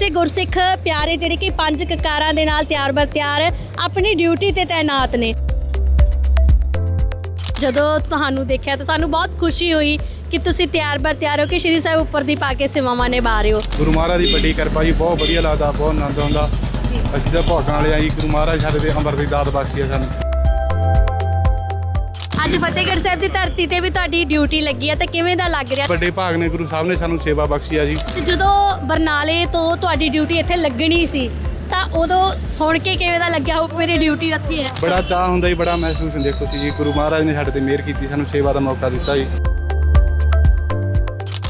ਐਸੇ ਗੁਰਸਿੱਖ ਪਿਆਰੇ ਜਿਹੜੇ ਕਿ ਪੰਜ ਕਕਾਰਾਂ ਦੇ ਨਾਲ ਤਿਆਰ ਬਰ ਤਿਆਰ ਆਪਣੀ ਡਿਊਟੀ ਤੇ ਤਾਇਨਾਤ ਨੇ। ਜਦੋਂ ਤੁਹਾਨੂੰ ਦੇਖਿਆ ਤਾਂ ਸਾਨੂੰ ਬਹੁਤ ਖੁਸ਼ੀ ਹੋਈ ਕਿ ਤੁਸੀਂ ਤਿਆਰ ਬਰ ਤਿਆਰ ਹੋ ਕੇ ਸ਼੍ਰੀ ਸਾਹਿਬ ਉੱਪਰ ਦੀ ਪਾ ਕੇ ਸੇਵਾਵਾਂ ਨਿਭਾ ਰਹੇ ਹੋ। ਗੁਰੂ ਮਹਾਰਾਜ ਦੀ ਵੱਡੀ ਕਿਰਪਾ ਜੀ ਬਹੁਤ ਵਧੀਆ ਲੱਗਦਾ ਬਹੁਤ ਆਨੰਦ ਆਉਂਦਾ। ਅਸੀਂ ਤਾਂ ਭੋਗਾਂ ਵਾਲੇ ਆ ਜੀ ਗੁਰੂ ਮਹਾਰਾਜ ਸਾਡੇ ਦੇ ਅੰਮ੍ਰਿਤ ਦੀ ਦਾਤ ਬਖਸ਼ੀ ਆ ਸਾਨੂੰ। ਅੱਜ ਫਤਿਹਗੜ੍ਹ ਸਾਹਿਬ ਦੀ ਧਰਤੀ ਤੇ ਵੀ ਤੁਹਾਡੀ ਡਿਊਟੀ ਲੱਗੀ ਹੈ ਤਾਂ ਕਿਵੇਂ ਦਾ ਲੱਗ ਰਿਹਾ? ਵੱਡੇ ਭਾਗ ਨੇ ਗੁਰੂ ਸਾਹਿਬ ਨੇ ਸਾਨੂੰ ਸੇਵਾ ਬਖਸ਼ੀ ਆ ਜੀ। ਤੇ ਜਦੋਂ ਬਰਨਾਲੇ ਤੋਂ ਤੁਹਾਡੀ ਡਿਊਟੀ ਇੱਥੇ ਲੱਗਣੀ ਸੀ ਤਾਂ ਉਦੋਂ ਸੁਣ ਕੇ ਕਿਵੇਂ ਦਾ ਲੱਗਿਆ? ਹੋ ਮੇਰੀ ਡਿਊਟੀ ਇੱਥੇ ਹੈ। ਬੜਾ ਚਾਹ ਹੁੰਦਾ ਜੀ ਬੜਾ ਮਹਿਸੂਸ ਹੁੰਦਾ ਦੇਖੋ ਜੀ। ਗੁਰੂ ਮਹਾਰਾਜ ਨੇ ਸਾਡੇ ਤੇ ਮਿਹਰ ਕੀਤੀ ਸਾਨੂੰ ਸੇਵਾ ਦਾ ਮੌਕਾ ਦਿੱਤਾ ਜੀ।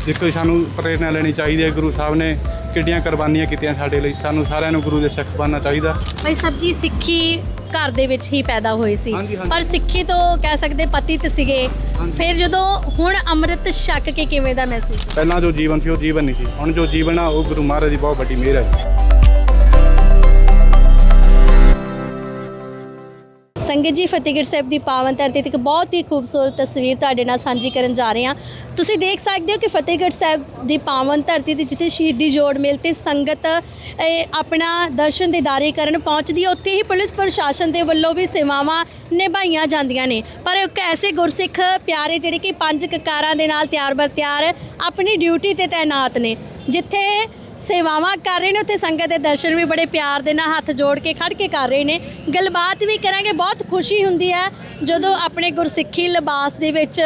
ਦੇਖੋ ਸਾਨੂੰ ਪ੍ਰੇਰਣਾ ਲੈਣੀ ਚਾਹੀਦੀ ਹੈ ਗੁਰੂ ਸਾਹਿਬ ਨੇ ਕਿੱਡੀਆਂ ਕੁਰਬਾਨੀਆਂ ਕੀਤੀਆਂ ਸਾਡੇ ਲਈ। ਸਾਨੂੰ ਸਾਰਿਆਂ ਨੂੰ ਗੁਰੂ ਦੇ ਸਿੱਖ ਬਣਨਾ ਚਾਹੀਦਾ। ਭਾਈ ਸਾਹਿਬ ਜੀ ਸਿੱਖੀ ਘਰ ਦੇ ਵਿੱਚ ਹੀ ਪੈਦਾ ਹੋਏ ਸੀ। ਹਾਂਜੀ, ਹਾਂਜੀ। ਪਰ ਸਿੱਖੀ ਤੋਂ ਕਹਿ ਸਕਦੇ ਪਤਿਤ ਸੀਗੇ। ਹਾਂਜੀ। ਫਿਰ ਜਦੋਂ ਹੁਣ ਅੰਮ੍ਰਿਤ ਛਕ ਕੇ ਕਿਵੇਂ ਦਾ ਮਹਿਸੂਸ? ਪਹਿਲਾਂ ਜੋ ਜੀਵਨ ਸੀ ਉਹ ਜੀਵਨ ਨਹੀਂ ਸੀ। ਹੁਣ ਜੋ ਜੀਵਨ ਆ ਉਹ ਗੁਰੂ ਮਹਾਰਾਜ ਦੀ ਬਹੁਤ ਵੱਡੀ ਮਿਹਰ ਹੈ। ਸੰਗਤ ਜੀ ਫਤਿਹਗੜ੍ਹ ਸਾਹਿਬ ਦੀ ਪਾਵਨ ਧਰਤੀ ਤੇ ਇੱਕ ਬਹੁਤ ਹੀ ਖੂਬਸੂਰਤ ਤਸਵੀਰ ਤੁਹਾਡੇ ਨਾਲ ਸਾਂਝੀ ਕਰਨ ਜਾ ਰਹੇ ਹਾਂ। ਤੁਸੀਂ ਦੇਖ ਸਕਦੇ ਹੋ ਕਿ ਫਤਿਹਗੜ੍ਹ ਸਾਹਿਬ ਦੀ ਪਾਵਨ ਧਰਤੀ ਤੇ ਜਿੱਥੇ ਸ਼ਹੀਦੀ ਜੋੜ ਮੇਲ ਤੇ ਸੰਗਤ ਇਹ, ਆਪਣਾ ਦਰਸ਼ਨ ਦੀਦਾਰੇ ਕਰਨ ਪਹੁੰਚਦੀ ਹੈ ਉੱਥੇ ਹੀ ਪੁਲਿਸ ਪ੍ਰਸ਼ਾਸਨ ਦੇ ਵੱਲੋਂ ਵੀ ਸੇਵਾਵਾਂ ਨਿਭਾਈਆਂ ਜਾਂਦੀਆਂ ਨੇ। ਪਰ ਇੱਕ ਐਸੇ ਗੁਰਸਿੱਖ ਪਿਆਰੇ ਜਿਹੜੇ ਕਿ ਪੰਜ ਕਕਾਰਾਂ ਦੇ ਨਾਲ ਤਿਆਰ ਬਰ ਤਿਆਰ ਆਪਣੀ ਡਿਊਟੀ ਤੇ ਤਾਇਨਾਤ ਨੇ ਜਿੱਥੇ ਸੇਵਾਵਾਂ ਕਰ ਰਹੇ ਨੇ ਉੱਥੇ ਸੰਗਤ ਦੇ ਦਰਸ਼ਨ ਵੀ ਬੜੇ ਪਿਆਰ ਦੇ ਨਾਲ ਹੱਥ ਜੋੜ ਕੇ ਖੜ ਕੇ ਕਰ ਰਹੇ ਨੇ। ਗੱਲਬਾਤ ਵੀ ਕਰਾਂਗੇ ਬਹੁਤ ਖੁਸ਼ੀ ਹੁੰਦੀ ਹੈ ਜਦੋਂ ਆਪਣੇ ਗੁਰਸਿੱਖੀ ਲਿਬਾਸ ਦੇ ਵਿੱਚ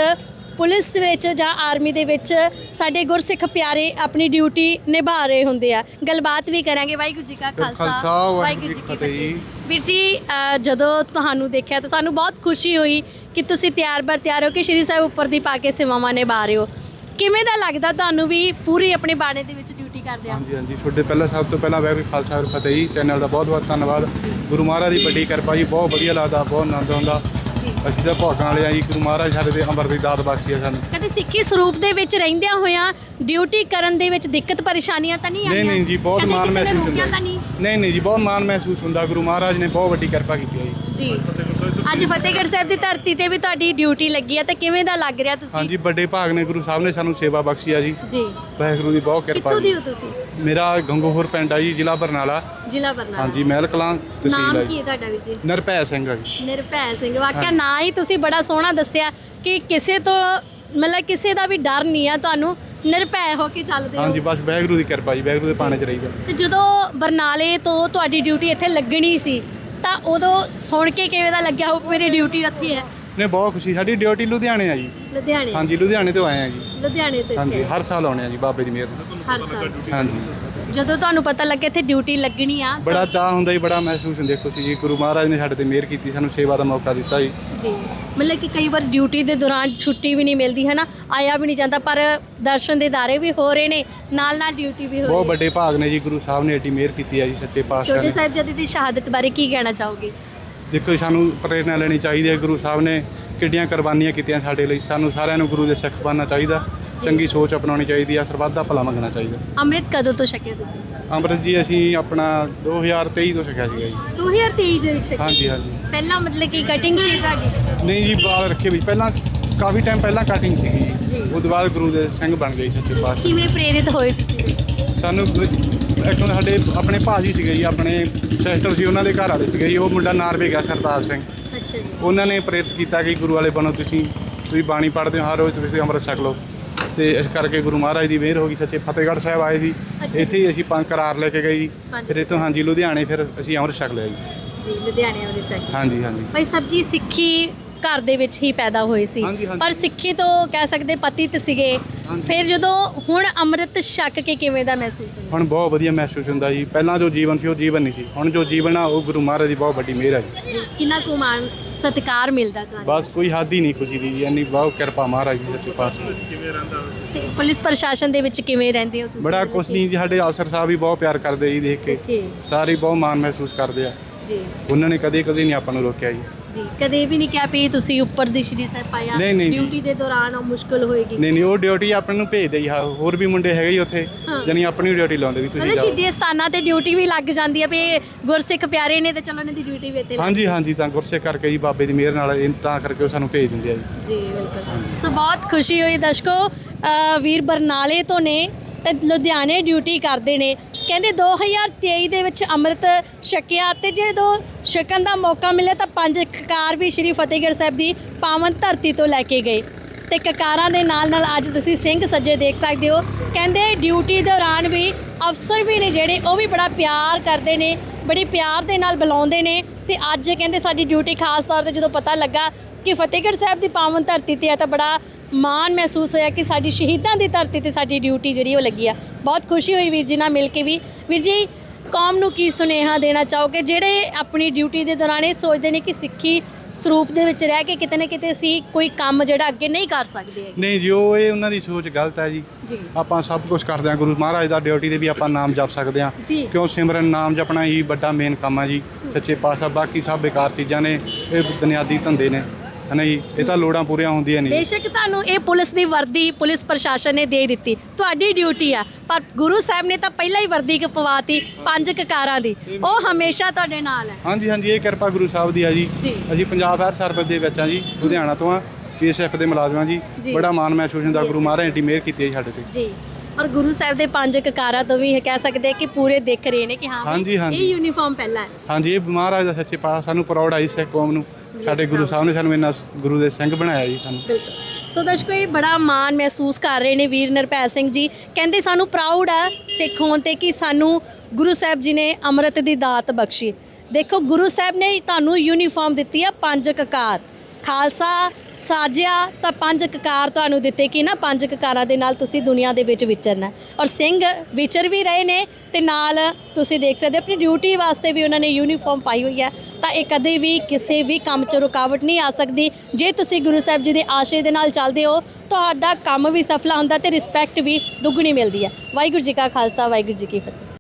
ਪੁਲਿਸ ਵਿੱਚ ਜਾਂ ਆਰਮੀ ਦੇ ਵਿੱਚ ਸਾਡੇ ਗੁਰਸਿੱਖ ਪਿਆਰੇ ਆਪਣੀ ਡਿਊਟੀ ਨਿਭਾ ਰਹੇ ਹੁੰਦੇ ਆ। ਗੱਲਬਾਤ ਵੀ ਕਰਾਂਗੇ। ਵਾਹਿਗੁਰੂ ਜੀ ਕਾ ਖਾਲਸਾ। ਵਾਹਿਗੁਰੂ ਜੀ ਕੀ ਫਤਿਹ। ਵੀਰ ਜੀ ਜਦੋਂ ਤੁਹਾਨੂੰ ਦੇਖਿਆ ਤਾਂ ਸਾਨੂੰ ਬਹੁਤ ਖੁਸ਼ੀ ਹੋਈ ਕਿ ਤੁਸੀਂ ਤਿਆਰ ਬਰ ਤਿਆਰ ਹੋ ਕੇ ਸ਼੍ਰੀ ਸਾਹਿਬ ਉੱਪਰ ਦੀ ਪਾ ਕੇ ਸੇਵਾਵਾਂ ਨਿਭਾ ਰਹੇ ਹੋ। ਕਿਵੇਂ ਦਾ ਲੱਗਦਾ ਤੁਹਾਨੂੰ ਵੀ ਪੂਰੀ ਆਪਣੇ ਬਾਣੇ ਦੇ ਵਿੱਚ ਕਰਦੇ ਆ। ਹਾਂਜੀ ਹਾਂਜੀ। ਤੁਹਾਡੇ ਪਹਿਲਾਂ ਸਭ ਤੋਂ ਪਹਿਲਾਂ ਵਾਹਿਗੁਰੂ ਖਾਲਸਾ ਵਾਹਿਗੁਰੂ ਫਤਿਹ ਜੀ। ਚੈਨਲ ਦਾ ਬਹੁਤ ਬਹੁਤ ਧੰਨਵਾਦ। ਗੁਰੂ ਮਹਾਰਾਜ ਦੀ ਵੱਡੀ ਕਿਰਪਾ ਜੀ ਬਹੁਤ ਵਧੀਆ ਲੱਗਦਾ ਬਹੁਤ ਆਨੰਦ ਆਉਂਦਾ। ਅਸੀਂ ਤਾਂ ਭੋਗਾਂ ਵਾਲੇ ਆ ਜੀ। ਗੁਰੂ ਮਹਾਰਾਜ ਸਾਡੇ ਦੇ ਅੰਮ੍ਰਿਤ ਦੀ ਦਾਤ ਬਖਸ਼ੀ ਆ ਸਾਨੂੰ। ਕਦੇ ਸਿੱਖੀ ਸਰੂਪ ਦੇ ਵਿੱਚ ਰਹਿੰਦਿਆਂ ਹੋਇਆਂ ਡਿਊਟੀ ਕਰਨ ਦੇ ਵਿੱਚ ਦਿੱਕਤ ਪਰੇਸ਼ਾਨੀਆਂ ਤਾਂ ਨਹੀਂ ਆਈਆਂ? ਨਹੀਂ ਨਹੀਂ ਜੀ ਬਹੁਤ ਮਾਣ ਮਹਿਸੂਸ ਹੁੰਦਾ ਨਹੀਂ ਨਹੀਂ ਜੀ ਬਹੁਤ ਮਾਣ ਮਹਿਸੂਸ ਹੁੰਦਾ। ਗੁਰੂ ਮਹਾਰਾਜ ਨੇ ਬਹੁਤ ਵੱਡੀ ਕਿਰਪਾ ਕੀਤੀ ਹੈ ਜੀ। ਜੀ। ਅੱਜ ਫਤਿਹਗੜ੍ਹ ਸਾਹਿਬ ਦੀ ਧਰਤੀ ਤੇ ਵੀ ਤੁਹਾਡੀ ਡਿਊਟੀ ਲੱਗੀ ਹੈ ਤਾਂ ਕਿਵੇਂ ਦਾ ਲੱਗ ਰਿਹਾ ਤੁਸੀਂ? ਹਾਂਜੀ ਵੱਡੇ ਭਾਗ ਨੇ ਗੁਰੂ ਸਾਹਿਬ ਨੇ ਸਾਨੂੰ ਸੇਵਾ ਬਖਸ਼ੀ ਆ ਜੀ। ਜੀ। ਵਾਹਿਗੁਰੂ ਦੀ ਬਹੁਤ ਕਿਰਪਾ ਕਿੱਥੋਂ ਦੀ ਜੀ ਹੋ ਤੁਸੀਂ? ਮੇਰਾ ਗੰਗੋਹਰ ਪਿੰਡ ਆ ਜੀ ਜ਼ਿਲ੍ਹਾ ਬਰਨਾਲਾ। ਜ਼ਿਲ੍ਹਾ ਬਰਨਾਲਾ। ਹਾਂਜੀ ਮਹਿਲ ਕਲਾਂ ਤਹਿਸੀਲ ਨਾਮ ਆ ਕੀ ਜੀ ਹੈ ਤੁਹਾਡਾ ਵੀ ਜੀ? ਨਿਰਭੈ ਸਿੰਘ ਆ ਜੀ। ਨਿਰਭੈ ਸਿੰਘ ਵਾਕਿਆ। ਨਾਂ ਹੀ ਤੁਸੀਂ ਬੜਾ ਸੋਹਣਾ ਦੱਸਿਆ ਕਿ ਕਿਸੇ ਤੋਂ ਮਤਲਬ ਕਿਸੇ ਦਾ ਵੀ ਡਰ ਨਹੀਂ ਆ ਤੁਹਾਨੂੰ ਨਿਰਭੈ ਹੋ ਕੇ ਚੱਲਦੇ ਹਾਂਜੀ ਹੋ ਬਸ ਵਾਹਿਗੁਰੂ ਦੀ ਕਿਰਪਾ ਜੀ ਵਾਹਿਗੁਰੂ ਦੇ ਪਾਣੇ ਚ ਰਹੀਦਾ। ਤੇ ਜਦੋਂ ਬਰਨਾਲੇ ਤੋਂ ਤੁਹਾਡੀ ਡਿਊਟੀ ਇੱਥੇ ਲੱਗਣੀ ਸੀ ਤਾਂ ਉਦੋਂ ਸੁਣ ਕੇ ਕਿਵੇਂ ਦਾ ਲੱਗਿਆ ਹੋ ਮੇਰੀ ਡਿਊਟੀ ਇੱਥੇ ਹੈ? ਨੇ ਬਹੁਤ ਖੁਸ਼ੀ। ਸਾਡੀ ਡਿਊਟੀ ਲੁਧਿਆਣੇ ਆ ਜੀ। ਲੁਧਿਆਣੇ। ਹਾਂਜੀ ਲੁਧਿਆਣੇ ਤੋਂ ਆਏ ਆ ਜੀ। ਲੁਧਿਆਣੇ ਤੋਂ ਹਾਂਜੀ ਹਰ ਸਾਲ ਆਉਣੇ ਆ ਜੀ ਬਾਬੇ ਦੀ ਮਿਹਰ ਨਾਲ। ਹਰ ਸਾਲ। ਹਾਂਜੀ। ਜਦੋਂ ਤੁਹਾਨੂੰ ਪਤਾ ਲੱਗੇ ਇੱਥੇ ਡਿਊਟੀ ਲੱਗਣੀ ਆ ਬੜਾ ਚਾਹ ਹੁੰਦਾ ਜੀ ਬੜਾ ਮਹਿਸੂਸ ਹੁੰਦਾ। ਦੇਖੋ ਜੀ ਗੁਰੂ ਮਹਾਰਾਜ ਨੇ ਸਾਡੇ ਤੇ ਮਿਹਰ ਕੀਤੀ ਸਾਨੂੰ ਸੇਵਾ ਦਾ ਮੌਕਾ ਦਿੱਤਾ ਜੀ। ਜੀ। ਮਤਲਬ ਕਿ ਕਈ ਵਾਰ ਡਿਊਟੀ ਦੇ ਦੌਰਾਨ ਛੁੱਟੀ ਵੀ ਨਹੀਂ ਮਿਲਦੀ ਹੈ ਨਾ ਆਇਆ ਵੀ ਨਹੀਂ ਜਾਂਦਾ ਪਰ ਦਰਸ਼ਨ ਦੇ ਦਾਰੇ ਵੀ ਹੋ ਰਹੇ ਨੇ ਨਾਲ ਨਾਲ ਡਿਊਟੀ ਵੀ ਹੋ ਬਹੁਤ ਰਹੀ ਹੈ। ਵੱਡੇ ਭਾਗ ਨੇ ਜੀ ਗੁਰੂ ਸਾਹਿਬ ਨੇ ਏਡੀ ਮਿਹਰ ਕੀਤੀ ਹੈ ਜੀ ਸੱਚੇ ਪਾਤਸ਼ਾਹ ਛੋਟੇ ਨੇ ਸਾਹਿਬਜ਼ਾਦੇ ਦੀ ਸ਼ਹਾਦਤ ਬਾਰੇ ਕੀ ਕਹਿਣਾ ਚਾਹੋਗੇ? ਦੇਖੋ ਜੀ, ਸਾਨੂੰ ਪ੍ਰੇਰਣਾ ਲੈਣੀ ਚਾਹੀਦੀ ਹੈ ਗੁਰੂ ਸਾਹਿਬ ਨੇ ਕਿੱਡੀਆਂ ਕੁਰਬਾਨੀਆਂ ਕੀਤੀਆਂ ਸਾਡੇ ਲਈ। ਸਾਨੂੰ ਸਾਰਿਆਂ ਨੂੰ ਗੁਰੂ ਦੇ ਸਿੱਖ ਬਣਨਾ ਚਾਹੀਦਾ। ਚੰਗੀ ਸੋਚ ਅਪਣਾਉਣੀ ਚਾਹੀਦੀ ਹੈ ਸਰਬੱਤ ਦਾ ਭਲਾ ਮੰਗਣਾ ਚਾਹੀਦਾ। ਅੰਮ੍ਰਿਤ ਕਦੋਂ ਤੋਂ ਛਕਿਆ ਤੁਸੀਂ? ਅੰਮ੍ਰਿਤ ਜੀ ਅਸੀਂ ਆਪਣਾ 2023 ਤੋਂ ਸਿੱਖਿਆ ਸੀਗਾ ਜੀ। 2023 ਦੇ ਵਿੱਚ ਛਕਿਆ? ਹਾਂਜੀ ਹਾਂਜੀ। ਪਹਿਲਾਂ ਮਤਲਬ ਕਿ ਕਟਿੰਗ ਸੀ ਤੁਹਾਡੀ? ਨਹੀਂ ਜੀ ਬਾਲ ਰੱਖੇ ਵੀ ਪਹਿਲਾਂ ਕਾਫੀ ਟਾਈਮ ਪਹਿਲਾਂ ਕਟਿੰਗ ਸੀਗੀ ਜੀ। ਤੋਂ ਬਾਅਦ ਗੁਰੂ ਦੇ ਸਿੰਘ ਬਣ ਗਏ ਸੱਚੇ ਪਾਤਸ਼ਾਹ। ਕਿਵੇਂ ਪ੍ਰੇਰਿਤ ਹੋਏ ਤੁਸੀਂ? ਸਾਨੂੰ ਦੇ ਸਾਡੇ ਆਪਣੇ ਭਾਜੀ ਸੀਗੇ ਜੀ ਆਪਣੇ ਸਿਸਟਰ ਸੀ ਉਹਨਾਂ ਦੇ ਘਰ ਵਾਲੇ ਸੀਗੇ ਜੀ। ਉਹ ਮੁੰਡਾ ਨਾਰਵੇ ਗਿਆ ਸਰਤਾਜ ਸਿੰਘ। ਅੱਛਾ ਜੀ। ਉਹਨਾਂ ਨੇ ਪ੍ਰੇਰਿਤ ਕੀਤਾ ਕਿ ਗੁਰੂ ਵਾਲੇ ਬਣੋ ਤੁਸੀਂ। ਤੁਸੀਂ ਬਾਣੀ ਪੜ੍ਹਦੇ ਹੋ ਹਰ ਰੋਜ਼ ਤੁਸੀਂ ਅੰਮ੍ਰਿਤ ਛਕ ਲਓ। ਤੇ ਇਸ ਕਰਕੇ ਗੁਰੂ ਮਹਾਰਾਜ ਦੀ ਮਿਹਰ ਹੋ ਗਈ ਸੱਚੇ ਫਤਿਹਗੜ੍ਹ ਸਾਹਿਬ ਆਏ ਸੀ। ਅੱਛਾ। ਇੱਥੇ ਹੀ ਅਸੀਂ ਪੰਜ ਕਰਾਰ ਲੈ ਕੇ ਗਏ ਜੀ। ਹਾਂਜੀ। ਫਿਰ ਇੱਥੋਂ ਹਾਂਜੀ ਲੁਧਿਆਣੇ ਫਿਰ ਅਸੀਂ ਅੰਮ੍ਰਿਤ ਛਕ ਲਿਆ ਜੀ ਜੀ ਲੁਧਿਆਣੇ ਅੰਮ੍ਰਿਤ ਛਕਿਆ ਹਾਂਜੀ ਹਾਂਜੀ। ਭਾਈ ਸਾਹਿਬ ਜੀ ਸਿੱਖੀ ਘਰ ਦੇ ਵਿੱਚ ਹੀ ਪੈਦਾ ਹੋਏ ਸੀ। ਹਾਂਜੀ, ਹਾਂਜੀ। ਪਰ ਸਿੱਖੀ ਤੋਂ ਕਹਿ ਸਕਦੇ ਪਤਿਤ ਸੀਗੇ। ਹਾਂਜੀ। ਫਿਰ ਜਦੋਂ ਹੁਣ ਅੰਮ੍ਰਿਤ ਛਕ ਕੇ ਕਿਵੇਂ ਦਾ ਮਹਿਸੂਸ ਹੁੰਦਾ? ਹੁਣ ਬਹੁਤ ਵਧੀਆ ਮਹਿਸੂਸ ਹੁੰਦਾ ਜੀ। ਪਹਿਲਾਂ ਜੋ ਜੀਵਨ ਸੀ ਉਹ ਜੀਵਨ ਨਹੀਂ ਸੀ। ਹੁਣ ਜੋ ਜੀਵਨ ਆ ਉਹ ਗੁਰੂ ਮਹਾਰਾਜ ਦੀ ਬਹੁਤ ਵੱਡੀ ਮਿਹਰ ਹੈ ਜੀ। ਜੀ ਕਿੰਨਾ ਕੁ ਮਾਣ ਸਤਿਕਾਰ ਮਿਲਦਾ ਤੁਹਾਨੂੰ? ਬਸ ਕੋਈ ਹੱਦ ਹੀ ਨਹੀਂ ਖੁਸ਼ੀ ਦੀ ਜੀ ਇੰਨੀ ਬਹੁਤ ਕਿਰਪਾ ਮਹਾਰਾਜ ਦੀ ਸੱਚੇ ਪਾਤਸ਼ਾਹ ਤੇ ਪੁਲਿਸ ਪ੍ਰਸ਼ਾਸਨ ਦੇ ਵਿੱਚ ਕਿਵੇਂ ਰਹਿੰਦੇ ਹੋ ਤੁਸੀਂ? ਬੜਾ ਕੁਛ ਨਹੀਂ ਜੀ ਸਾਡੇ ਅਫਸਰ ਸਾਹਿਬ ਵੀ ਬਹੁਤ ਪਿਆਰ ਕਰਦੇ ਜੀ ਦੇਖ ਕੇ। Okay, ਸਾਰੇ ਬਹੁਤ ਮਾਣ ਮਹਿਸੂਸ ਕਰਦੇ ਆ। ਜੀ। ਉਹਨਾਂ ਨੇ ਕਦੇ ਕਦੇ ਨਹੀਂ ਆਪਾਂ ਨੂੰ ਰੋਕਿਆ ਜੀ। ਜੀ ਕਦੇ ਵੀ ਨਹੀਂ ਕਿਹਾ ਵੀ ਤੁਸੀਂ ਉੱਪਰ ਦੀ ਸ਼੍ਰੀ ਸਾਹਿਬ ਪਾਇਆ। ਨਹੀਂ, ਨਹੀਂ। ਡਿਊਟੀ ਦੇ ਦੌਰਾਨ ਉਹ ਮੁਸ਼ਕਲ ਹੋਏਗੀ। ਨਹੀਂ ਨਹੀਂ ਉਹ ਡਿਊਟੀ ਆਪਾਂ ਨੂੰ ਭੇਜਦੇ ਹਾਂ, ਹੋਰ ਵੀ ਮੁੰਡੇ ਹੈਗੇ ਜੀ ਉੱਥੇ। ਹਾਂ। ਜਾਨੀ ਆਪਣੀ ਡਿਊਟੀ ਲਾਉਂਦੇ ਵੀ ਤੁਸੀਂ ਮਤਲਬ ਜਾਓ। ਸ਼ਹੀਦੀ ਸਥਾਨਾਂ ਤੇ ਡਿਊਟੀ ਵੀ ਲੱਗ ਜਾਂਦੀ ਹੈ ਵੀ ਗੁਰਸਿੱਖ ਪਿਆਰੇ ਨੇ ਤੇ ਚਲੋ ਇਹਨਾਂ ਦੀ ਡਿਊਟੀ ਵੀ ਇੱਥੇ ਲੱਗ ਹਾਂਜੀ ਹਾਂਜੀ ਤਾਂ ਗੁਰਸੇ ਕਰਕੇ ਜੀ ਬਾਬੇ ਦੀ ਮਿਹਰ ਨਾਲ ਇਹ ਤਾਂ ਕਰਕੇ ਉਹ ਸਾਨੂੰ ਭੇਜ ਦਿੰਦੇ ਆ ਜੀ। ਜੀ ਬਿਲਕੁਲ। ਸੋ ਬਹੁਤ ਖੁਸ਼ੀ ਹੋਈ ਦਰਸ਼ਕੋ। ਅ, ਵੀਰ ਬਰਨਾਲੇ ਤੋਂ ਨੇ। ਤੇ ਲੁਧਿਆਣੇ ਡਿਊਟੀ ਕਰਦੇ ਨੇ। ਕਹਿੰਦੇ 2023 ਦੇ ਵਿੱਚ ਅੰਮ੍ਰਿਤ ਛਕਿਆ ਤੇ ਜਦੋਂ ਛਕਣ ਦਾ ਮੌਕਾ ਮਿਲਿਆ ਤਾਂ ਪੰਜ ਕਕਾਰ ਵੀ ਸ਼੍ਰੀ ਫਤਿਹਗੜ੍ਹ ਸਾਹਿਬ ਦੀ ਪਾਵਨ ਧਰਤੀ ਤੋਂ ਲੈ ਕੇ ਗਏ। ਤੇ ਕਕਾਰਾਂ ਦੇ ਨਾਲ ਨਾਲ ਅੱਜ ਤੁਸੀਂ ਸਿੰਘ ਸੱਜੇ ਦੇਖ ਸਕਦੇ ਹੋ। ਕਹਿੰਦੇ ਡਿਊਟੀ ਦੌਰਾਨ ਵੀ ਅਫਸਰ ਵੀ ਨੇ ਜਿਹੜੇ, ਉਹ ਵੀ ਬੜਾ ਪਿਆਰ ਕਰਦੇ ਨੇ, ਬੜੀ ਪਿਆਰ ਦੇ ਨਾਲ ਬੁਲਾਉਂਦੇ ਨੇ। ਤੇ ਅੱਜ ਕਹਿੰਦੇ ਸਾਡੀ ਡਿਊਟੀ ਖਾਸ ਤੌਰ ਤੇ ਜਦੋਂ ਪਤਾ ਲੱਗਾ ਕਿ ਫਤਿਹਗੜ੍ਹ ਸਾਹਿਬ ਦੀ ਪਾਵਨ ਧਰਤੀ ਤੇ ਆ ਤਾਂ ਬੜਾ ਮਾਣ ਮਹਿਸੂਸ ਹੋਇਆ ਕਿ ਸਾਡੀ ਸ਼ਹੀਦਾਂ ਦੀ ਧਰਤੀ ਤੇ ਸਾਡੀ ਡਿਊਟੀ ਜਿਹੜੀ ਉਹ ਲੱਗੀ ਆ। ਬਹੁਤ ਖੁਸ਼ੀ ਹੋਈ ਵੀਰ ਜੀ ਨਾਲ ਮਿਲ ਕੇ ਵੀ। ਵੀਰ ਜੀ ਕੌਮ ਨੂੰ ਕੀ ਸੁਨੇਹਾ ਦੇਣਾ ਚਾਹੋਗੇ? ਜਿਹੜੇ ਆਪਣੀ ਡਿਊਟੀ ਦੇ ਦੌਰਾਨ ਇਹ ਸੋਚਦੇ ਨੇ ਕਿ ਸਿੱਖੀ ਸਰੂਪ ਦੇ ਵਿੱਚ ਰਹਿ ਕੇ ਕਿਤੇ ਨਾ ਕਿਤੇ ਅਸੀਂ ਕੋਈ ਕੰਮ ਜਿਹੜਾ ਅੱਗੇ ਨਹੀਂ ਕਰ ਸਕਦੇ ਨਹੀਂ ਜੀ ਉਹ ਇਹ ਉਹਨਾਂ ਦੀ ਸੋਚ ਗਲਤ ਹੈ ਜੀ। ਆਪਾਂ ਸਭ ਕੁਝ ਕਰਦੇ ਹਾਂ ਗੁਰੂ ਮਹਾਰਾਜ ਦਾ ਡਿਊਟੀ ਤੇ ਵੀ ਆਪਾਂ ਨਾਮ ਜਪ ਸਕਦੇ ਹਾਂ। ਕਿਉਂ ਸਿਮਰਨ ਨਾਮ ਜਪਣਾ ਹੀ ਵੱਡਾ ਮੇਨ ਕੰਮ ਹੈ ਜੀ। ਸੱਚੇ ਪਾਤਸ਼ਾਹ ਬਾਕੀ ਸਭ ਬੇਕਾਰ ਚੀਜ਼ਾਂ ਨੇ ਇਹ ਬੁਨਿਆਦੀ ਧੰਦੇ ਨੇ। ਹਨਾ ਜੀ? ਇਹ ਤਾਂ ਲੋੜਾਂ ਪੂਰੀਆਂ ਹੁੰਦੀਆਂ ਨਹੀਂ ਬੇਸ਼ੱਕ ਤੁਹਾਨੂੰ ਇਹ ਪੁਲਿਸ ਦੀ ਵਰਦੀ ਪੁਲਿਸ ਪ੍ਰਸ਼ਾਸਨ ਨੇ ਦੇ ਦਿੱਤੀ। ਤੁਹਾਡੀ ਡਿਊਟੀ ਆ। ਪਰ ਗੁਰੂ ਸਾਹਿਬ ਨੇ ਤਾਂ ਪਹਿਲਾਂ ਹੀ ਵਰਦੀ ਕ ਪਵਾਤੀ ਪੰਜ ਕਕਾਰਾਂ ਦੀ। ਉਹ ਹਮੇਸ਼ਾ ਤੁਹਾਡੇ ਨਾਲ ਹੈ। ਹਾਂਜੀ ਹਾਂਜੀ ਇਹ ਕਿਰਪਾ ਗੁਰੂ ਸਾਹਿਬ ਦੀ ਆ ਜੀ। ਜੀ। ਅਸੀਂ ਪੰਜਾਬ ਫਾਇਰ ਸਰਵਿਸ ਦੇ ਵਿੱਚ ਆ ਜੀ ਲੁਧਿਆਣਾ ਤੋਂ ਆ ਪੀਐਸਐਫ ਦੇ ਮੁਲਾਜ਼ਮਾਂ ਜੀ। ਜੀ। ਬੜਾ ਮਾਣ ਮਹਿਸੂਸ ਹੁੰਦਾ ਗੁਰੂ ਮਹਾਰਾਜ ਦੀ ਮਿਹਰ ਕੀਤੀ ਹੈ ਜੀ ਸਾਡੇ ਤੇ। ਜੀ। ਔਰ ਗੁਰੂ ਸਾਹਿਬ ਦੇ ਪੰਜ ਕਕਾਰਾਂ ਤੋਂ ਵੀ ਇਹ ਕਹਿ ਸਕਦੇ ਆ ਕਿ ਪੂਰੇ ਦਿਖ ਰਹੇ ਨੇ ਕਿ ਹਾਂ ਵੀ ਹਾਂਜੀ, ਹਾਂਜੀ। ਇਹ ਯੂਨੀਫਾਰਮ ਪਹਿਲਾਂ ਹੈ। ਹਾਂਜੀ ਇਹ ਮਹਾਰਾਜ ਦਾ ਸੱਚੇ ਪਾਤਸ਼ਾਹ ਸਾਨੂੰ ਪ੍ਰਾਊਡ ਆਈ ਸਿੱਖ ਕੌਮ ਨੂੰ। ਸਾਡੇ ਗੁਰੂ ਸਾਹਿਬ ਨੇ ਸਾਨੂੰ ਇੰਨਾ ਗੁਰੂ ਦੇ ਸਿੰਘ ਬਣਾਇਆ ਜੀ ਸਾਨੂੰ। ਬਿਲਕੁਲ। ਸੋ ਦਰਸ਼ਕੋ ਇਹ ਬੜਾ ਮਾਣ ਮਹਿਸੂਸ ਕਰ ਰਹੇ ਨੇ ਵੀਰ ਨਿਰਭੈ ਸਿੰਘ ਜੀ। ਕਹਿੰਦੇ ਸਾਨੂੰ ਪ੍ਰਾਊਡ ਆ ਸਿੱਖ ਹੋਣ ਤੇ ਕਿ ਸਾਨੂੰ ਗੁਰੂ ਸਾਹਿਬ ਜੀ ਨੇ ਅੰਮ੍ਰਿਤ ਦੀ ਦਾਤ ਬਖਸ਼ੀ। ਦੇਖੋ ਗੁਰੂ ਸਾਹਿਬ ਨੇ ਤੁਹਾਨੂੰ ਯੂਨੀਫਾਰਮ ਦਿੱਤੀ ਆ ਪੰਜ ਕਕਾਰ। ਖਾਲਸਾ ਸਾਜਿਆ, ਤਾਂ ਪੰਜ ਕਕਾਰ ਤੁਹਾਨੂੰ ਦਿੱਤੇ ਕਿ ਨਾ ਪੰਜ ਕਕਾਰਾਂ ਦੇ ਨਾਲ ਤੁਸੀਂ ਦੁਨੀਆ ਦੇ ਵਿੱਚ ਵਿਚਰਨਾ ਔਰ ਸਿੰਘ ਵਿਚਰ ਵੀ ਰਹੇ ਨੇ ਤੇ ਨਾਲ ਤੁਸੀਂ ਦੇਖ ਸਕਦੇ ਹੋ, ਆਪਣੀ ਡਿਊਟੀ ਵਾਸਤੇ ਵੀ ਉਹਨਾਂ ਨੇ ਯੂਨੀਫਾਰਮ ਪਾਈ ਹੋਈ ਹੈ। ਤਾਂ ਇਹ ਕਦੇ ਵੀ ਕਿਸੇ ਵੀ ਕੰਮ 'ਚ ਰੁਕਾਵਟ ਨਹੀਂ ਆ ਸਕਦੀ। ਜੇ ਤੁਸੀਂ ਗੁਰੂ ਸਾਹਿਬ ਜੀ ਦੇ ਆਸ਼ੇ ਦੇ ਨਾਲ ਚੱਲਦੇ ਹੋ, ਤੁਹਾਡਾ ਕੰਮ ਵੀ ਸਫਲਾ ਹੁੰਦਾ ਤੇ ਰਿਸਪੈਕਟ ਵੀ ਦੁੱਗਣੀ ਮਿਲਦੀ ਹੈ। ਵਾਹਿਗੁਰੂ ਜੀ ਕਾ ਖਾਲਸਾ, ਵਾਹਿਗੁਰੂ ਜੀ ਕੀ ਫਤਿਹ।